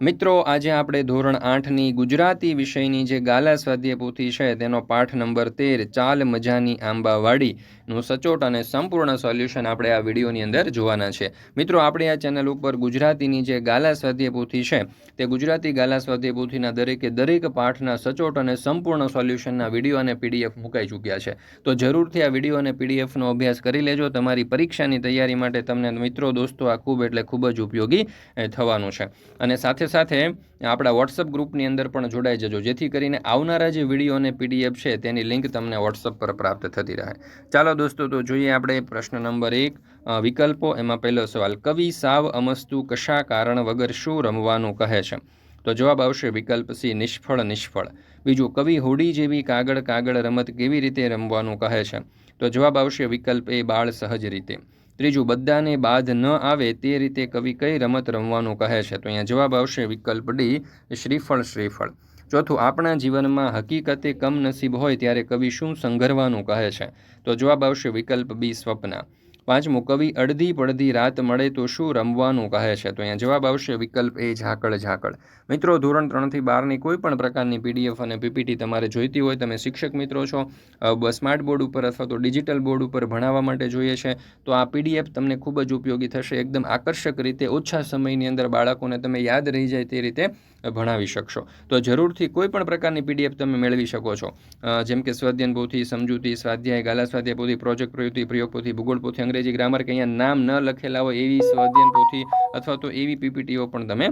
મિત્રો, આજે આપણે ધોરણ આઠની ગુજરાતી વિષયની જે ગાલા સ્વાધ્યાય પોથી છે, તેનો પાઠ નંબર તેર, ચાલ મજાની આંબાવાડીનું સચોટ અને સંપૂર્ણ સોલ્યુશન આપણે આ વિડીયોની અંદર જોવાના છે. મિત્રો, આપણે આ ચેનલ ઉપર ગુજરાતીની જે ગાલા સ્વાધ્યાય પોથી છે, તે ગુજરાતી ગાલા સ્વાધ્યાય પોથીના દરેકે દરેક પાઠના સચોટ અને સંપૂર્ણ સોલ્યુશનના વીડિયો અને પીડીએફ મુકાઈ ચૂક્યા છે. તો જરૂરથી આ વીડિયો અને પીડીએફનો અભ્યાસ કરી લેજો. તમારી પરીક્ષાની તૈયારી માટે તમને મિત્રો, દોસ્તો, આ ખૂબ એટલે ખૂબ જ ઉપયોગી થવાનું છે. અને સાથે સાથે આપણા વોટ્સઅપ ગ્રુપની અંદર પણ જોડાઈ જજો. જેથી કરીને આવનારા જે વીડિયો અને પીડીએફ છે તેની લિંક તમને વોટ્સઅપ પર પ્રાપ્ત થતી રહે. ચાલો દોસ્તો, તો જોઈએ આપણે પ્રશ્ન નંબર એક. વિકલ્પો. એમાં પહેલો સવાલ, કવિ સાવ અમસ્તુ કશા કારણ વગર શું રમવાનું કહે છે? તો જવાબ આવશે વિકલ્પ સી, નિષ્ફળ નિષ્ફળ. બીજું, કવિ હોડી જેવી કાગળ કાગળ રમત કેવી રીતે રમવાનું કહે છે? તો જવાબ આવશે વિકલ્પ એ, બાળ સહજ રીતે. ત્રીજું, બધાને બાદ ન આવે તે રીતે કવિ કઈ રમત રમવાનું કહે છે? તો અહીંયા જવાબ આવશે વિકલ્પ ડી, શ્રીફળ શ્રીફળ. ચોથું, આપણા જીવનમાં હકીકતે કમનસીબ હોય ત્યારે કવિ શું સંઘરવાનું કહે છે? તો જવાબ આવશે વિકલ્પ બી, સ્વપ્ન. પાંચમું કવિ અડધી પડધી રાત મળે તો શું રમવાનું કહે છે? તો અહીંયા જવાબ આવશે વિકલ્પ એ ઝાકળ ઝાકળ. મિત્રો, ધોરણ ત્રણથી બારની કોઈ પણ પ્રકારની પીડીએફ અને પીપીટી તમારે જોઈતી હોય, તમે શિક્ષક મિત્રો છો સ્માર્ટ બોર્ડ ઉપર અથવા તો ડિજિટલ બોર્ડ ઉપર ભણાવવા માટે જોઈએ છે, તો આ પીડીએફ તમને ખૂબ જ ઉપયોગી થશે. એકદમ આકર્ષક રીતે ઓછા સમયની અંદર બાળકોને તમે યાદ રહી જાય તે રીતે ભણાવી શકશો. તો જરૂરથી કોઈ પણ પ્રકારની પીડીએફ તમે મેળવી શકો છો. જેમ કે સ્વાધ્યાયન પોથી સમજૂતી, સ્વાધ્યાય, ગાલા સ્વાધ્યાય પોથી, પ્રોજેક્ટ પ્રયુક્તિ પ્રયોગ પોથી, ભૂગોળ પોથી, અંગ્રેજી ગ્રામર, કે અહીંયા નામ ન લખેલા હોય એવી સ્વાધ્યાયન પોથી અથવા તો એવી પીપીટીઓ પણ તમે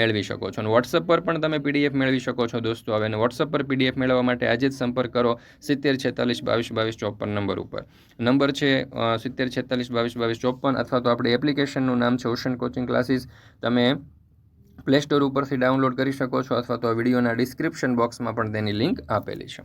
મેળવી શકો છો. અને વોટ્સઅપ પર પણ તમે પીડીએફ મેળવી શકો છો દોસ્તો. હવે અને વોટ્સઅપ પર પીડીએફ મેળવવા માટે આજે જ સંપર્ક કરો સિત્તેર છેતાલીસ બાવીસ બાવીસ ચોપન નંબર ઉપર. નંબર છે સિત્તેર છેતાલીસ બાવીસ બાવીસ ચોપન અથવા તો આપણી એપ્લિકેશનનું નામ છે ઓશન કોચિંગ ક્લાસીસ તમે પ્લે સ્ટોર ઉપરથી ડાઉનલોડ કરી શકો છો અથવા તો વિડીયોના ડિસ્ક્રિપ્શન બોક્સમાં પણ તેની લિંક આપેલી છે.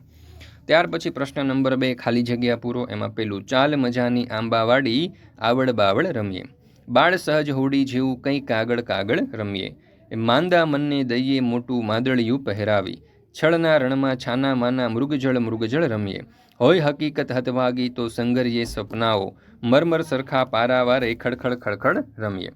ત્યાર પછી પ્રશ્ન નંબર બે, ખાલી જગ્યા પૂરો, એમાં પેલું, ચાલ મજાની આંબાવાડી, આવડ બાવળ રમીએ. બાળ સહજ હોડી જેવું કંઈ કાગળ કાગળ રમીએ. એ માંદા મનને દઈએ મોટું માદળિયું પહેરાવી. છળના રણમાં છાના માના મૃગજળ મૃગજળ રમીએ. હોય હકીકત હતવાગી તો સંગરીએ સપનાઓ. મરમર સરખા પારાવારે ખડખડ ખડખડ રમીએ.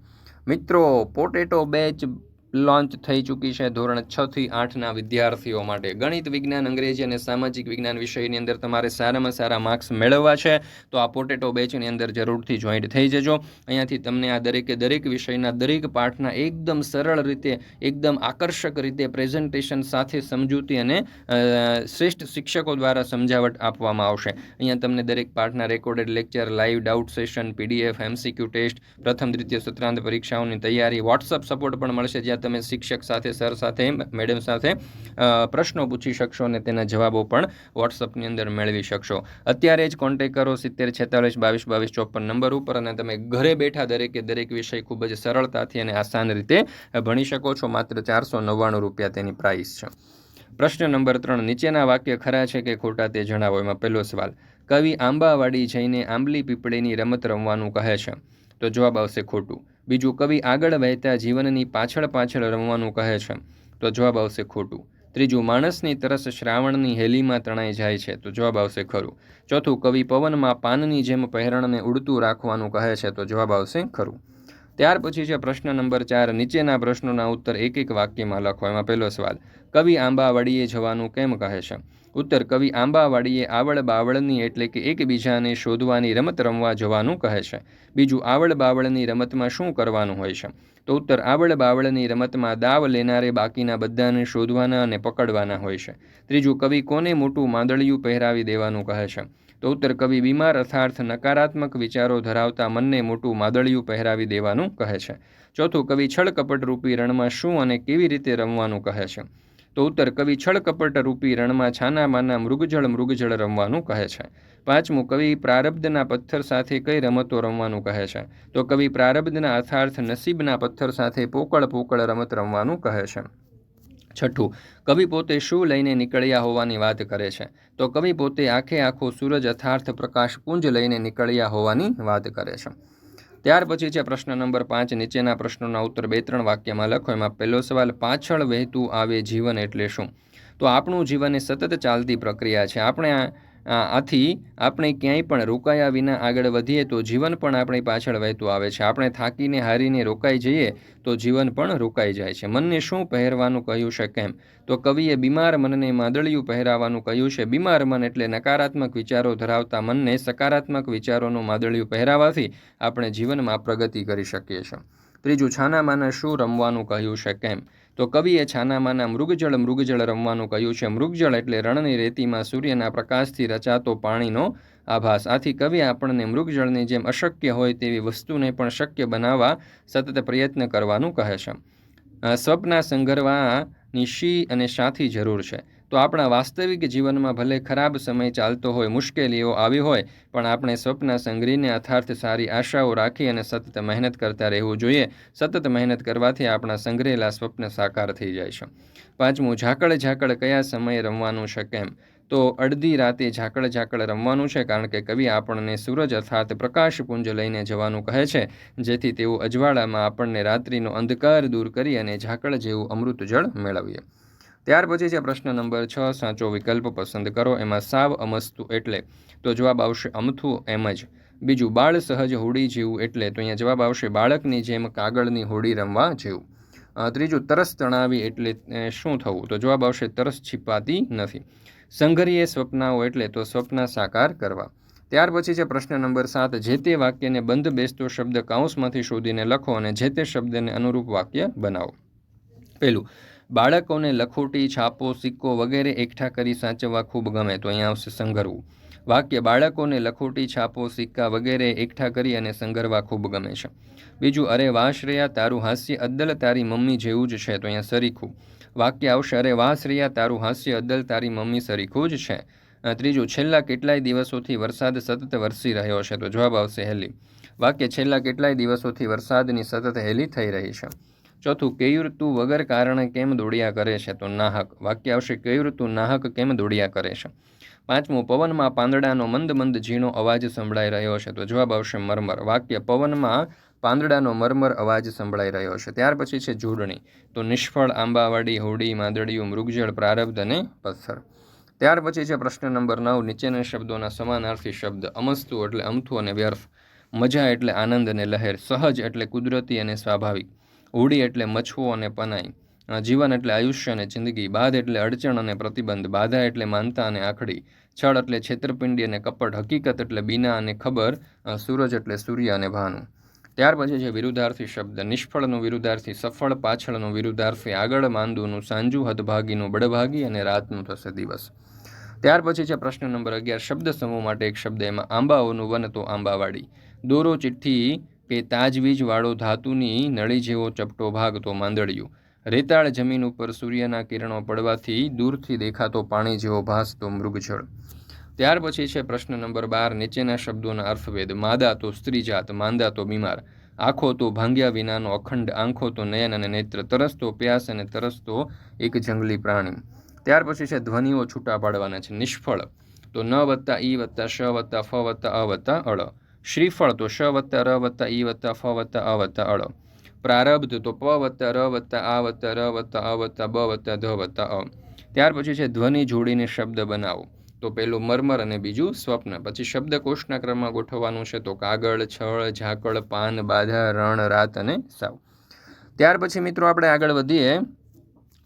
મિત્રો, પોટેટો બેચ લોન્ચ થઈ ચૂકી છે ધોરણ છ થી આઠના વિદ્યાર્થીઓ માટે. ગણિત, વિજ્ઞાન, અંગ્રેજી અને સામાજિક વિજ્ઞાન વિષયની અંદર તમારે સારામાં સારા માર્ક્સ મેળવવા છે. તો આ પોટેટો બેચની અંદર જરૂરથી જોઈન્ટ થઈ જજો. અહીંયાથી તમને આ દરેકે દરેક વિષયના દરેક પાઠના એકદમ સરળ રીતે, એકદમ આકર્ષક રીતે પ્રેઝન્ટેશન સાથે સમજૂતી અને શ્રેષ્ઠ શિક્ષકો દ્વારા સમજાવટ આપવામાં આવશે. અહીંયા તમને દરેક પાઠના recorded lecture, live doubt session, PDF, MCQ test, પ્રથમ, દ્વિતીય, સત્રાંત પરીક્ષાઓની તૈયારી, વોટ્સઅપ સપોર્ટ પણ મળશે. જ્યાં તમે શિક્ષક સાથે, સર સાથે, મેડમ સાથે પ્રશ્નો પૂછી શકશો અને તેના જવાબો પણ વોટ્સઅપની અંદર મેળવી શકશો. અત્યારે જ કોન્ટેક કરો સિત્તેર છેતાલીસ બાવીસ બાવીસ ચોપન નંબર ઉપર અને તમે ઘરે બેઠા દરેકે દરેક વિષય ખૂબ જ સરળતાથી અને આસાન રીતે ભણી શકો છો. માત્ર ચારસો નવ્વાણું રૂપિયા તેની પ્રાઇસ છે. પ્રશ્ન નંબર ત્રણ, નીચેના વાક્ય ખરા છે કે ખોટા તે જણાવો? એમાં પહેલો સવાલ, કવિ આંબાવાડી જઈને આંબલી પીપળીની રમત રમવાનું કહે છે. તો જવાબ આવશે ખોટું. બીજું કવિ આગળ વહેતા જીવનની પાછળ પાછળ રમવાનું કહે છે. તો જવાબ આવશે ખોટું. ત્રીજું, માણસની તરસ શ્રાવણની હેલીમાં તણાઈ જાય છે. તો જવાબ આવશે ખરું. ચોથું, કવિ પવનમાં પાનની જેમ પહેરણને ઉડતું રાખવાનું કહે છે. તો જવાબ આવશે ખરું. ત્યાર પછી છે પ્રશ્ન નંબર ચાર. નીચેના પ્રશ્નોના ઉત્તર એક એક વાક્યમાં લખો. એમાં પહેલો સવાલ કવિ આંબાવાડીએ જવાનું કેમ કહે છે? ઉત્તર, કવિ આંબાવાડીએ આવડ બાવળની એટલે કે એકબીજાને શોધવાની રમત રમવા જવાનું કહે છે. બીજું આવડ બાવળની રમતમાં શું કરવાનું હોય છે? તો ઉત્તર આવડ બાવળની રમતમાં દાવ લેનારે બાકીના બધાને શોધવાના અને પકડવાના હોય છે. ત્રીજું, કવિ કોને મોટું માંદળિયું પહેરાવી દેવાનું કહે છે? તો ઉત્તર, કવિ બીમાર અર્થાર્થ નકારાત્મક વિચારો ધરાવતા મનને મોટું માદળિયું પહેરાવી દેવાનું કહે છે. ચોથું, કવિ છળ કપટરૂપી રણમાં શું અને કેવી રીતે રમવાનું કહે છે? તો ઉત્તર કવિ છળ કપટ રૂપી રણમાં છાનામાના મૃગજળ મૃગજળ રમવાનું કહે છે. પાંચમું કવિ પ્રારબ્ધના પથ્થર સાથે કઈ રમતો રમવાનું કહે છે? તો કવિ પ્રારબ્ધના અર્થાર્થ નસીબના પથ્થર સાથે પોકળ પોકળ રમત રમવાનું કહે છે. છઠ્ઠું, કવિ પોતે શું લઈને નીકળ્યા હોવાની વાત કરે છે? તો કવિ પોતે આખે આખો સૂરજ અથાર્થ પ્રકાશ પુંજ લઈને નીકળ્યા હોવાની વાત કરે છે. ત્યાર પછી છે પ્રશ્ન નંબર પાંચ. નીચેના પ્રશ્નોના ઉત્તર બે ત્રણ વાક્યમાં લખો. એમાં પહેલો સવાલ, પાછળ વહેતું આવે જીવન એટલે શું? તો આપણું જીવન એ સતત ચાલતી પ્રક્રિયા છે. આપણે આ આથી આપણે ક્યાંય પણ રોકાયા વિના આગળ વધીએ તો જીવન પણ આપણી પાછળ વહેતું આવે છે. આપણે થાકીને હારીને રોકાઈ જઈએ તો જીવન પણ રોકાઈ જાય છે. મનને શું પહેરવાનું કહ્યું છે કેમ? તો કવિએ બીમાર મનને માદળિયું પહેરાવાનું કહ્યું છે. બીમાર મન એટલે નકારાત્મક વિચારો ધરાવતા મનને સકારાત્મક વિચારોનું માદળિયું પહેરાવાથી આપણે જીવનમાં પ્રગતિ કરી શકીએ છીએ. ત્રીજું, છાનામાના શું રમવાનું કહ્યું છે કેમ? તો કવિએ છાનામાના મૃગજળ મૃગજળ રમવાનું કહ્યું છે. મૃગજળ એટલે રણની રેતીમાં સૂર્યના પ્રકાશથી રચાતો પાણીનો આભાસ. આથી કવિ આપણને મૃગજળની જેમ અશક્ય હોય તેવી વસ્તુને પણ શક્ય બનાવવા સતત પ્રયત્ન કરવાનું કહે છે. સ્વપ્ન સંઘરવાની શી અને શાથી જરૂર છે. તો આપણા વાસ્તવિક જીવનમાં ભલે ખરાબ સમય ચાલતો હોય, મુશ્કેલીઓ આવી હોય, પણ આપણે સ્વપ્ન સંગ્રહીને અર્થાર્થ સારી આશાઓ રાખી અને સતત મહેનત કરતા રહેવું જોઈએ. સતત મહેનત કરવાથી આપણા સંગ્રહેલા સ્વપ્ન સાકાર થઈ જાય છે. પાંચમું, ઝાકળ ઝાકળ કયા સમયે રમવાનું છે કેમ? તો અડધી રાતે ઝાકળ ઝાકળ રમવાનું છે કારણ કે કવિ આપણને સૂરજ અર્થાત પ્રકાશપુંજ લઈને જવાનું કહે છે. જેથી તેઓ અજવાળામાં આપણને રાત્રિનો અંધકાર દૂર કરી અને ઝાકળ જેવું અમૃત જળ મેળવીએ. ત્યાર પછી છે પ્રશ્ન નંબર છ, સાચો વિકલ્પ પસંદ કરો. એમાં સાવ અમસ્તુ એટલે તો જવાબ આવશે અમથું એમ જ. બીજું, બાળ સહજ હોડી જેવું એટલે તો અહીંયા જવાબ આવશે બાળકની જેમ કાગળની હોડી રમવા જેવું. ત્રીજું, તરસ તણાવી એટલે શું થવું? તો જવાબ આવશે તરસ છીપાતી નથી. સંઘરીય સ્વપ્નાઓ એટલે તો સ્વપ્ન સાકાર કરવા. ત્યાર પછી છે પ્રશ્ન નંબર સાત, જે તે વાક્યને બંધ બેસતો શબ્દ કાઉન્સમાંથી શોધીને લખો અને જે તે શબ્દને અનુરૂપ વાક્ય બનાવો. પહેલું બાળકોને લખોટી, છાપો, સિક્કો વગેરે એકઠા કરી સાચવવા ખૂબ ગમે, તો અહીંયા આવશે સંઘરવું વાક્ય બાળકોને લખોટી, છાપો, સિક્કા વગેરે એકઠા કરી અને સંઘરવા ખૂબ ગમે છે. બીજું, અરે વાહ શ્રેયા તારું હાસ્ય અદ્દલ તારી મમ્મી જેવું જ છે, તો અહીંયા સરીખું. વાક્ય આવશે, અરે વાહ શ્રેયા તારું હાસ્ય અદ્દલ તારી મમ્મી સરીખું જ છે. ત્રીજું, છેલ્લા કેટલાય દિવસોથી વરસાદ સતત વરસી રહ્યો છે, તો જવાબ આવશે હેલી. વાક્ય, છેલ્લા કેટલાય દિવસોથી વરસાદની સતત હેલી થઈ રહી છે. ચોથું કેયું ઋતુ વગર કારણે કેમ દોડ્યા કરે છે તો નાહક? વાક્ય આવશે કેયું ઋતુ નાહક કેમ દોડ્યા કરે છે? પાંચમું, પવનમાં પાંદડાનો મંદ મંદ ઝીણો અવાજ સંભળાઈ રહ્યો છે. તો જવાબ આવશે, મરમર. વાક્ય, પવનમાં પાંદડાનો મરમર અવાજ સંભળાઈ રહ્યો છે. ત્યાર પછી છે જોડણી તો નિષ્ફળ, આંબાવાડી, હોડી માંદડીયું મૃગજળ, પ્રારબ્ધ અને પથ્થર. ત્યાર પછી છે, પ્રશ્ન નંબર નવ, નીચેના શબ્દોના સમાનાર્થી શબ્દ, અમસ્તુ એટલે અમથું અને વ્યર્થ. મજા એટલે આનંદ અને લહેર. સહજ એટલે કુદરતી અને સ્વાભાવિક. હોડી એટલે મછવો અને પનાઈ. જીવન એટલે આયુષ્ય અને જિંદગી, બાદ એટલે અડચણ અને પ્રતિબંધ, બાધા એટલે માનતા અને આખડી. છળ એટલે છેતરપિંડી અને કપટ, હકીકત એટલે બીના અને ખબર સૂરજ એટલે સૂર્ય અને ભાનુ. ત્યાર પછી છે વિરુદ્ધાર્થી શબ્દ, નિષ્ફળનું વિરુદ્ધાર્થી સફળ, પાછળનું વિરુદ્ધાર્થી આગળ, માંદુનું સાંજુ, હદભાગીનું બળભાગી અને રાતનું થશે દિવસ. ત્યાર પછી છે પ્રશ્ન નંબર અગિયાર, શબ્દ સમૂહ માટે એક શબ્દ, એમાં આંબાઓનું વન તો આંબાવાડી. દોરો ચિઠ્ઠી કે તાજવીજવાળો ધાતુની નળી જેવો ચપટો ભાગ તો માંદળિયું. રેતાળ જમીન ઉપર સૂર્યના કિરણો પડવાથી દૂરથી દેખાતો પાણી જેવો ભાસ તો મૃગજળ. ત્યાર પછી છે પ્રશ્ન નંબર બાર, નીચેના શબ્દોના અર્થવેદ માદા તો સ્ત્રીજાત માંદા તો બીમાર. આંખો તો ભાંગ્યા વિનાનો અખંડ, આંખો તો નયન અને નેત્ર તરસતો પ્યાસ અને તરસતો એક જંગલી પ્રાણી. ત્યાર પછી છે ધ્વનિઓ છૂટા પાડવાના છે, નિષ્ફળ. તો ન વત્તા ઈ વત્તા શ વત્તા ફ વત્તા અ વત્તા અળ. શ્રીફળ તો શ વત્તા ર વત્તા ઈ વત્તા ફ વત્તા અ વત્તા અળ. પ્રારબ્ધ તો પ વત્તા ર વત્તા આ વત્તા ર વત્તા અ વત્તા બ વત્તા ધ વત્તા અ. ત્યાર પછી છે ધ્વનિ જોડીને શબ્દ બનાવો. તો પેલું મરમર અને બીજું સ્વપ્ન. પછી શબ્દકોશના ક્રમમાં ગોઠવવાનું છે તો કાગળ, છળ, ઝાકળ, પાન, બાધા, રણ, રાત અને સાવ. ત્યાર પછી મિત્રો આપણે આગળ વધીએ.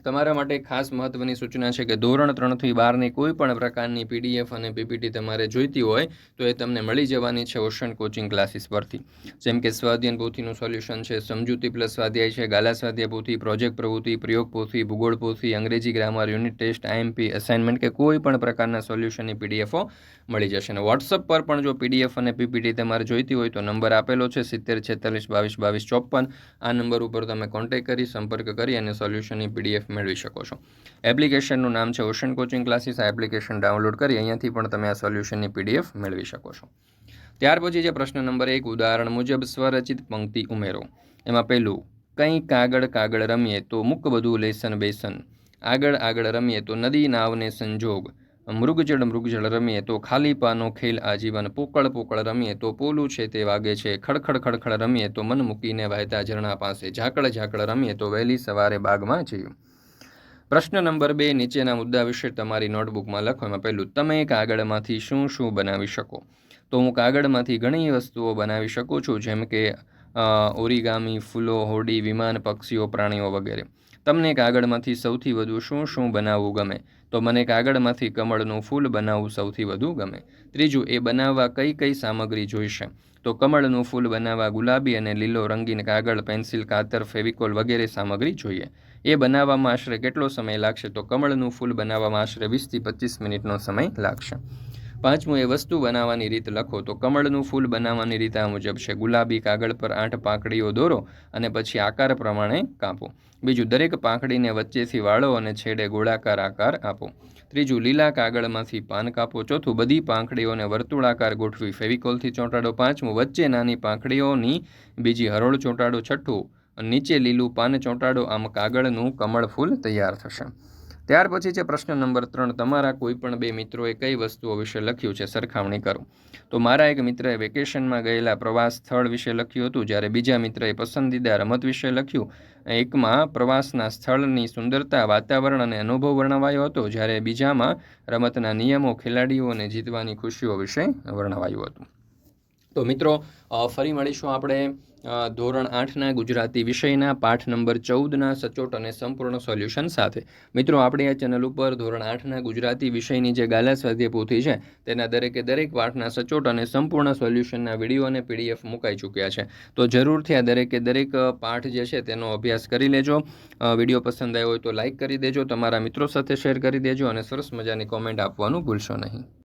તમારા માટે ખાસ મહત્વની સૂચના છે કે ધોરણ ત્રણથી બારની કોઈ પણ પ્રકારની પીડીએફ અને પીપીટી તમારે જોઈતી હોય, તો એ તમને મળી જવાની છે ઓશન કોચિંગ ક્લાસીસ પરથી. જેમ કે સ્વાધ્યન પોથીનું સોલ્યુશન છે, સમજૂતી પ્લસ સ્વાધ્યાય છે, ગાલા સ્વાધ્યાય પોથી, પ્રોજેક્ટ પ્રવૃત્તિ, પ્રયોગ પોથી, ભૂગોળ પોથી, અંગ્રેજી grammar, unit test IMP assignment કે કોઈ પણ પ્રકારના સોલ્યુશનની પીડીએફો મળી જશે. અને વોટ્સઅપ પર પણ જો પીડીએફ અને પીપીટી તમારે જોઈતી હોય, તો નંબર આપેલો છે સિત્તેર, છેતાલીસ, બાવીસ બાવીસ, ચોપન. આ નંબર ઉપર તમે કોન્ટેક્ટ કરી, સંપર્ક કરી અને સોલ્યુશનની પીડીએફ મેળવી શકો છો. એપ્લિકેશનનું નામ છે ઓશન કોચિંગ ક્લાસીસ આ એપ્લિકેશન ડાઉનલોડ કરી અહીંયાથી પણ તમે આ સોલ્યુશનની પીડીએફ મેળવી શકો છો. ત્યાર પછી જે પ્રશ્ન નંબર એક, ઉદાહરણ મુજબ સ્વરચિત પંક્તિ ઉમેરો. એમાં પહેલું, કંઈ કાગળ કાગળ રમીએ તો મુક બધું લેસન બેસન. આગળ આગળ રમીએ તો નદી નાવને સંજોગ. મૃગજળ મૃગજળ રમીએ તો ખાલી પાનો ખેલ આજીવન. પોકળ પોકળ રમીએ તો પોલું છે તે વાગે છે. ખડખડ ખડખડ રમીએ તો મન મૂકીને વહેતા ઝરણા પાસે. ઝાકળ ઝાકળ રમીએ તો વહેલી સવારે બાગમાં જયું પ્રશ્ન નંબર બે, નીચેના મુદ્દા વિશે તમારી નોટબુકમાં લખો. એમાં પહેલું, તમે કાગળમાંથી શું શું બનાવી શકો? તો હું કાગળમાંથી ઘણી વસ્તુઓ બનાવી શકું છું, જેમ કે ઓરિગામી ફૂલો, હોડી, વિમાન, પક્ષીઓ, પ્રાણીઓ વગેરે. તમને કાગળમાંથી સૌથી વધુ શું શું બનાવવું ગમે? તો મને કાગળમાંથી કમળનું ફૂલ બનાવવું સૌથી વધુ ગમે. ત્રીજું, એ બનાવવા કઈ કઈ સામગ્રી જોઈશે? તો કમળનું ફૂલ બનાવવા ગુલાબી અને લીલો રંગીન કાગળ, પેન્સિલ, કાતર, ફેવિકોલ વગેરે સામગ્રી જોઈએ. એ બનાવવામાં આશરે કેટલો સમય લાગશે? તો કમળનું ફૂલ બનાવવામાં આશરે વીસથી પચીસ મિનિટનો સમય લાગશે. પાંચમું, એ વસ્તુ બનાવવાની રીત લખો. તો કમળનું ફૂલ બનાવવાની રીત આ મુજબ છે. ગુલાબી કાગળ પર આઠ પાંખડીઓ દોરો અને પછી આકાર પ્રમાણે કાપો. બીજું, દરેક પાંખડીને વચ્ચેથી વાળો અને છેડે ગોળાકાર આકાર આપો. ત્રીજું, લીલા કાગળમાંથી પાન કાપો. ચોથું, બધી પાંખડીઓને વર્તુળાકાર ગોઠવી. ફેવિકોલથી ચોંટાડો પાંચમું, વચ્ચે નાની પાંખડીઓની બીજી હરોળ ચોંટાડો. છઠ્ઠું, નીચે લીલું પાન ચોંટાડો. આમ કાગળનું કમળ ફૂલ તૈયાર થશે. ત્યાર પછી છે પ્રશ્ન નંબર ત્રણ. તમારા કોઈ પણ બે મિત્રોએ કઈ વસ્તુઓ વિશે લખ્યું છે? સરખામણી કરો. તો મારા એક મિત્રએ વેકેશનમાં ગયેલા પ્રવાસ સ્થળ વિશે લખ્યું હતું, જ્યારે બીજા મિત્રએ પસંદીદા રમત વિશે લખ્યું. એકમાં, પ્રવાસના સ્થળની સુંદરતા, વાતાવરણ અને અનુભવ વર્ણવાયો હતો, જ્યારે બીજામાં રમતના નિયમો, ખેલાડીઓને જીતવાની ખુશીઓ વિશે વર્ણવાયું હતું. તો મિત્રો ફરી મળીશું આપણે ધોરણ આઠના ગુજરાતી વિષયના પાઠ નંબર ચૌદના સચોટ અને સંપૂર્ણ સોલ્યુશન સાથે. મિત્રો, આપણી આ ચેનલ ઉપર ધોરણ આઠના ગુજરાતી વિષયની જે ગાલા સ્વાધ્યાય પોથી છે, તેના દરેકે દરેક પાઠના સચોટ અને સંપૂર્ણ સોલ્યુશનના વીડિયો અને પીડીએફ મુકાઈ ચૂક્યા છે. તો જરૂરથી આ દરેકે દરેક પાઠ જે છે તેનો અભ્યાસ કરી લેજો. વીડિયો પસંદ આવ્યો હોય તો લાઇક કરી દેજો, તમારા મિત્રો સાથે શેર કરી દેજો અને સરસ મજાની કોમેન્ટ આપવાનું ભૂલશો નહીં.